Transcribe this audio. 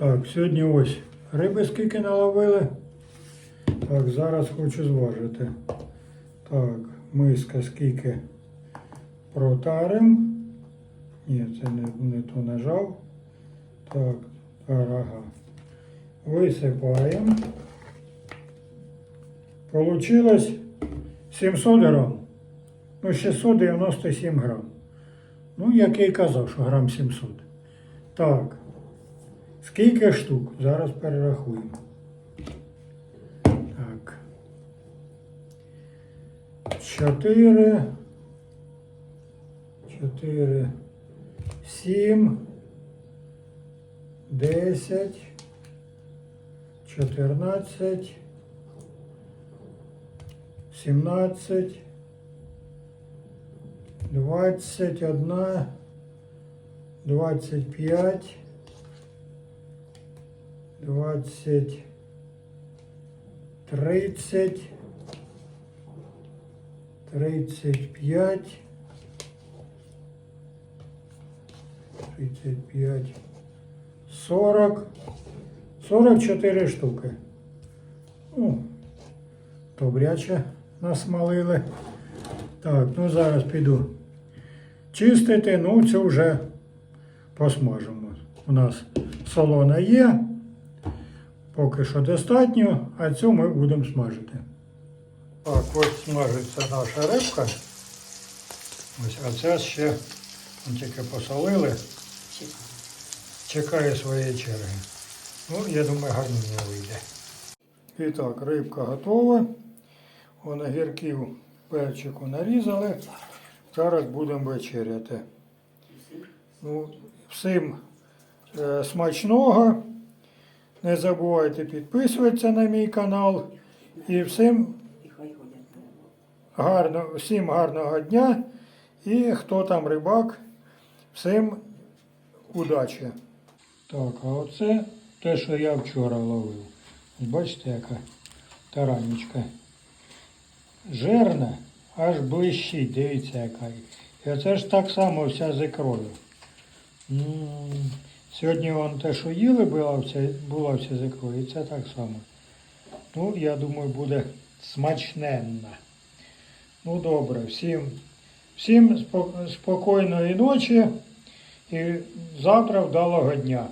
Так, сьогодні ось риби скільки наловили. Так, зараз хочу зважити. Так, миска скільки протарим. Ні, це не, не то нажав. Так, ага. Висипаємо. Получилось 700 грам. Ну, 697 грам. Ну, як й казав, що грам 700. Так. Скільки штук? Зараз перерахуємо. Так. 4. 4. 7. 10. 14. 17. 21. 25. 20, 30, 35, 35, 40, 44 штуки. Ну, добряче насмалили. Так, ну зараз піду чистити, ну це вже посмажимо. У нас солона є, поки що достатньо, а цю ми будемо смажити. Так, ось смажиться наша рибка. Ось, а це ще тільки посолили, чекає своєї черги. Ну, я думаю, гарно не вийде. І так, рибка готова. Вон огірків перчику нарізали. Зараз будемо вечеряти. Ну, всім е, смачного. Не забувайте підписуватися на мій канал. І всім гарно, всім гарного дня. І хто там рибак, всім удачі. Так, а оце те, що я вчора ловив. Бачите, яка таранечка. Жирна, аж блищить, дивіться яка. І оце ж так само вся з ікрою. Сьогодні вон те, що їли, була вся, була вся з і це так само. Ну, я думаю, буде смачненна. Ну, добре, всім, всім спокійної ночі і завтра вдалого дня.